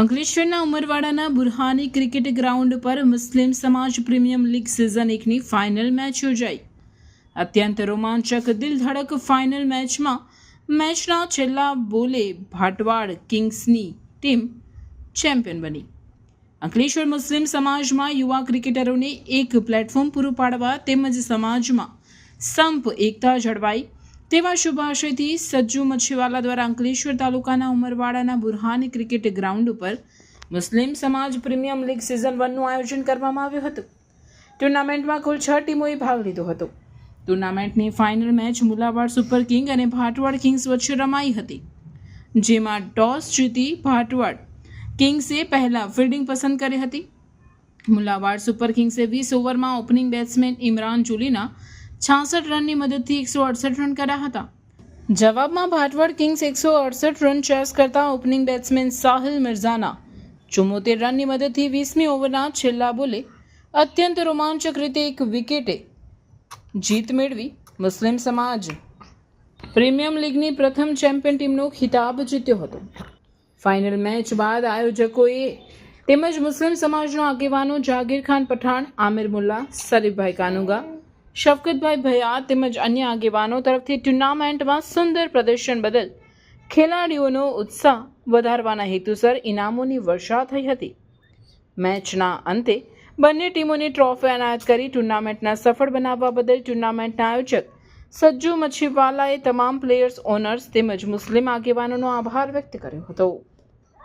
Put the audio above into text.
અંકલેશ્વરના ઉમરવાડાના Burhani cricket ground પર મુસ્લિમ સમાજ પ્રીમિયમ લીગ સિઝન એકની ફાઇનલ મેચ યોજાઈ. અત્યંત રોમાંચક, દિલધડક ફાઇનલ મેચમાં મેચના છેલ્લા બોલે ભાટવાડ કિંગ્સની ટીમ ચેમ્પિયન બની. અંકલેશ્વર મુસ્લિમ સમાજમાં યુવા ક્રિકેટરોને એક પ્લેટફોર્મ પૂરું પાડવા તેમજ સમાજમાં સંપ એકતા જળવાઈ. તેવા શુભાશયથી સજ્જુ મચ્છીવાલા દ્વારા અંકલેશ્વર તાલુકાના ઉમરવાડાના બુરહાની ક્રિકેટ ગ્રાઉન્ડ ઉપર મુસ્લિમ સમાજ પ્રીમિયમ લીગ સિઝન વનનું આયોજન કરવામાં આવ્યું હતું. ટુર્નામેન્ટમાં કુલ છ ટીમોએ ભાગ લીધો હતો. ટુર્નામેન્ટની final match Mulawad super king અને ભાટવાડ કિંગ્સ વચ્ચે રમાઈ હતી. જેમાં ટોસ જીતી ભાટવાડ કિંગ્સે પહેલાં ફિલ્ડિંગ પસંદ કરી હતી. મુલાવાડ સુપર કિંગ્સે વીસ ઓવરમાં ઓપનિંગ બેટ્સમેન ઇમરાન જુલીના છાસઠ રનની મદદથી એકસો અડસઠ રન કર્યા હતા. જવાબમાં ભાટવડ કિંગ્સ એકસો અડસઠ રન ચેસ કરતા ઓપનિંગ બેટ્સમેન સાહિલ મિર્ઝાના ચુમ્મોતેર રનની મદદથી વીસમી ઓવરના છેલ્લા બોલે અત્યંત રોમાંચક રીતે એક વિકેટે જીત મેળવી મુસ્લિમ સમાજ. પ્રીમિયમ લીગની પ્રથમ ચેમ્પિયન ટીમનો ખિતાબ જીત્યો હતો. ફાઇનલ મેચ બાદ આયોજકોએ તેમજ મુસ્લિમ સમાજના આગેવાનો જાગીર ખાન પઠાણ, આમિર મુલ્લા, શરીફભાઈ કાનુગા શફકતભાઈ ભયા તેમજ અન્ય આગેવાનો તરફથી ટુર્નામેન્ટમાં સુંદર પ્રદર્શન બદલ ખેલાડીઓનો ઉત્સાહ વધારવાના હેતુસર ઇનામોની વર્ષા થઈ હતી. મેચના અંતે બંને ટીમોને ટ્રોફી એનાયત કરી ટુર્નામેન્ટના સફળ બનાવવા બદલ ટુર્નામેન્ટના આયોજક સજ્જુ મચ્છીવાલાએ તમામ પ્લેયર્સ, ઓનર્સ તેમજ મુસ્લિમ આગેવાનોનો આભાર વ્યક્ત કર્યો હતો.